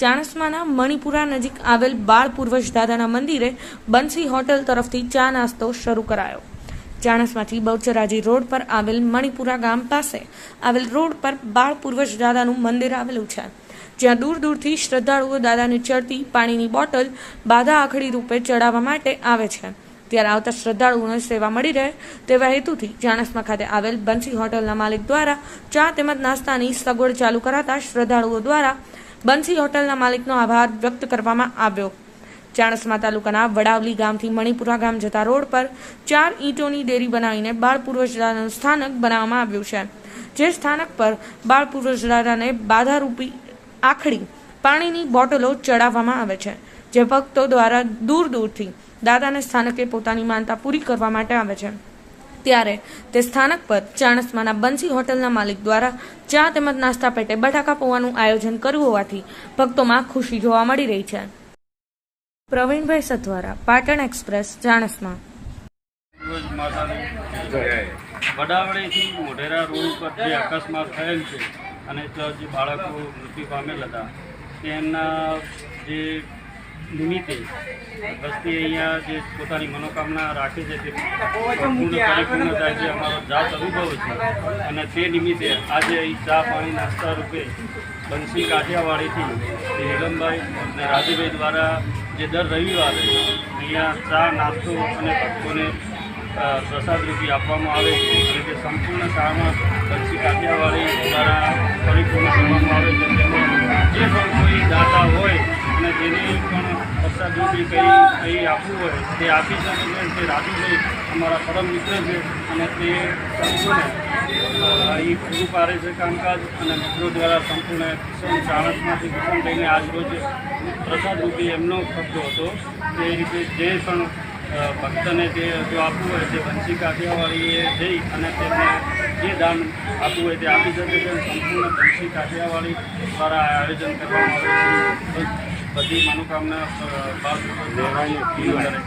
ચાણસ્માના મણિપુરા નજીક આવેલ બાળ પૂર્વજ દાદાના મંદિરે બંસી હોટલ તરફથી ચા નાસ્તો શરૂ કરાયો. ચાણસમાંથી બહુચરાજી રોડ પર આવેલ મણિપુરા ગામ પાસે આવેલ રોડ પર બાળ પૂર્વજ દાદાનું મંદિર આવેલું છે. જ્યાં દૂર દૂરથી શ્રદ્ધાળુઓ દાદાને ચડતી પાણીની બોટલ બાધા આખડી રૂપે ચડાવવા માટે આવે છે. ત્યારે આવતા શ્રદ્ધાળુઓને સેવા મળી રહે તેવા હેતુથી ચાણસમા ખાતે આવેલ બંસી હોટલના માલિક દ્વારા ચા તેમજ નાસ્તાની સગવડ ચાલુ કરાતા શ્રદ્ધાળુઓ દ્વારા બંસી હોટલના માલિકનો આભાર વ્યક્ત કરવામાં આવ્યો. ચાણસ્મા તાલુકાના વડાવલી ગામથી મણિપુરા ગામ જતા રોડ પર ચાર ઈંટોની ડેરી બનાવીને બાળ પૂર્વજદાદાનું સ્થાનક બનાવવામાં આવ્યું છે. જે સ્થાનક પર બાળ પૂર્વજદાદાને બાધારૂપી આખડી પાણીની બોટલો ચડાવવામાં આવે છે. જે ભક્તો દ્વારા દૂર દૂરથી દાદાને સ્થાનકે પોતાની માનતા પૂરી કરવા માટે આવે છે. ત્યારે તે સ્થાનક પર ચાણસ્માના બંસી હોટલના માલિક દ્વારા ચા તેમજ નાસ્તા પેટે બટાકા પૌવાનું આયોજન કર્યું હોવાથી ભક્તોમાં ખુશી જોવા મળી રહી છે. પ્રવીણભાઈ સથવારા પાટણ એક્સપ્રેસ, ચાણસ્મા. મોઢેરા રોડ ઉપર જે અકસ્માત થયેલ છે અને જે બાળકો મૃત્યુ પામેલ હતા, તેમના જે નિમિત્તે વસ્તી અહીંયા જે પોતાની મનોકામના રાખે છે તે પૂર્ણ પરિપૂર્ણ થાય છે. અમારો જાત અનુભવ છે. અને તે નિમિત્તે આજે અહીં ચા પાણી નાસ્તા રૂપે બંસી કાઠિયાવાડીથી શ્રી નીલમભાઈ અને રાજુભાઈ દ્વારા જે દર રવિવારે અહીંયા ચા નાસ્તો અને ભક્તોને પ્રસાદ રૂપી આપવામાં આવે છે. અને તે સંપૂર્ણ શાળામાં બંસી કાઠિયાવાડી દ્વારા પરિપૂર્ણ કરવામાં આવે છે. રૂપી કંઈ કંઈ આપવું હોય તે આપી શકે છે તે રાજુભાઈ અમારા પરમ મિત્ર છે, અને તે સંપૂર્ણ અહીં પૂરું પાડે છે કામકાજ, અને મિત્રો દ્વારા સંપૂર્ણ કિશન ચાણસમાંથી કિશન લઈને આજ રોજ પ્રસાદ રૂપી એમનો ખર્ચો હતો. તે રીતે જે પણ ભક્તને જે જો આપવું હોય તે વંશી કાઠિયાવાડીએ જઈ અને તેમને જે દાન આપવું હોય તે આપી શકે છે. સંપૂર્ણ વંશી કાઠિયાવાડી દ્વારા આયોજન કરવામાં આવે છે. બધી મનોકામના બાળ પૂરું કરે